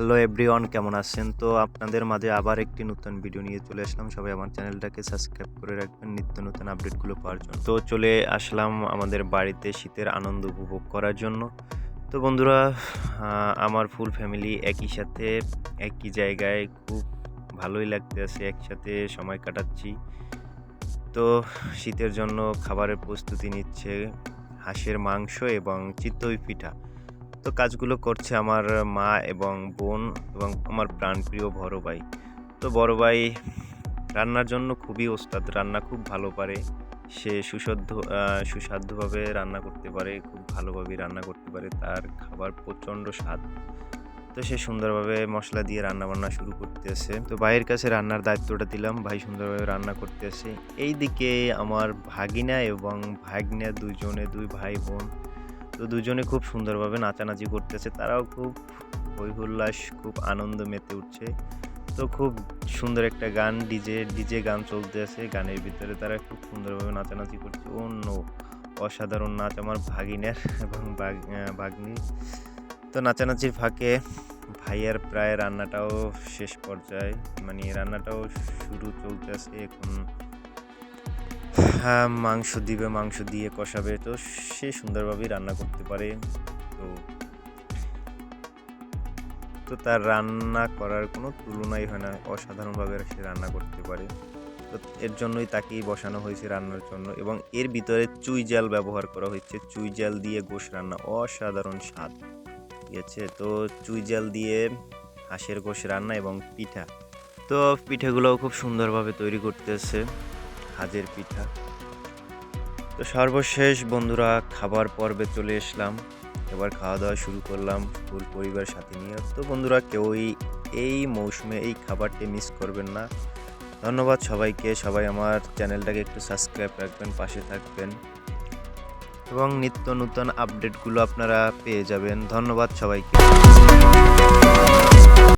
Hello everyone, কেমন আছেন? তো আপনাদের মাঝে আবার একটি নতুন ভিডিও নিয়ে চলে আসলাম। সবাই আমার চ্যানেলটাকে সাবস্ক্রাইব করে রাখবেন, নিত্য নতুন আপডেটগুলো পাওয়ার জন্য। তো চলে আসলাম আমাদের বাড়িতে শীতের আনন্দ উপভোগ করার জন্য। তো বন্ধুরা আমার ফুল ফ্যামিলি একই সাথে, একই জায়গায় খুব ভালোই লাগতে আছে। একসাথে সময় কাটাচ্ছি। তো শীতের জন্য খাবারের প্রস্তুতি নিচ্ছে হাঁসের মাংস এবং চিতই পিঠা। তো কাজগুলো করছে আমার মা এবং বোন এবং আমার প্রাণপ্রিয় বড় ভাই। তো বড় ভাই রান্নার জন্য খুবই ওস্তাদ রান্না খুব ভালো পারে। সে সুসদ্ধ আহ, সুস্বাদুভাবে রান্না করতে পারে খুব ভালোভাবে রান্না করতে পারে তার খাবার প্রচণ্ড স্বাদ। তো সে সুন্দরভাবে মশলা দিয়ে রান্না বান্না শুরু করতে করতেছে। তো ভাইয়ের কাছে রান্নার দায়িত্বটা দিলাম ভাই সুন্দরভাবে রান্না করতে করতেছে। এইদিকে আমার ভাগিনা এবং ভাগিনা দুজনে দুই ভাই বোন তো দুজনে খুব সুন্দরভাবে নাচানাচি করতেছে। তারাও খুব হুল্লাস খুব আনন্দ মেতে উঠছে। তো খুব সুন্দর একটা গান ডিজে ডিজে গান চলতে আছে। গানের ভিতরে তারা খুব সুন্দরভাবে নাচানাচি করছে। অন্য অসাধারণ নাচ আমার ভাগিনের এবং ভাগ- আহ, তো নাচানাচির ফাঁকে ভাইয়ার প্রায় রান্নাটাও শেষ পর্যায়ে মানে রান্নাটাও শুরু চলতে আছে এখন। মাংস দিবে, মাংস দিয়ে কষাবে। তো সে সুন্দরভাবেই রান্না করতে পারে। তো তো তার রান্না করার কোনো তুলনাই হয় না। অসাধারণভাবে সে রান্না করতে পারে। তো এর জন্যই তাকেই বসানো হয়েছে রান্নার জন্য। এবং এর ভিতরে চুই জাল ব্যবহার করা হয়েছে। চুই জাল দিয়ে গোশ রান্না অসাধারণ স্বাদ ঠিক আছে তো চুই জাল দিয়ে হাঁসের গোশ রান্না এবং পিঠা। তো পিঠাগুলোও খুব সুন্দরভাবে তৈরি করতেছে। হাজের পিঠা। তো সর্বশেষ বন্ধুরা, খাবার পর্বে চলে এসলাম। এবার খাওয়া দাওয়া শুরু করলাম ফুল পরিবার সাথে নিয়ে। তো বন্ধুরা, কেউই এই মৌসুমে এই খাবারটি মিস করবেন না। ধন্যবাদ সবাইকে। সবাই আমার চ্যানেলটাকে একটু সাবস্ক্রাইব রাখবেন, পাশে থাকবেন। এবং নিত্য নতুন আপডেটগুলো আপনারা পেয়ে যাবেন। ধন্যবাদ সবাইকে।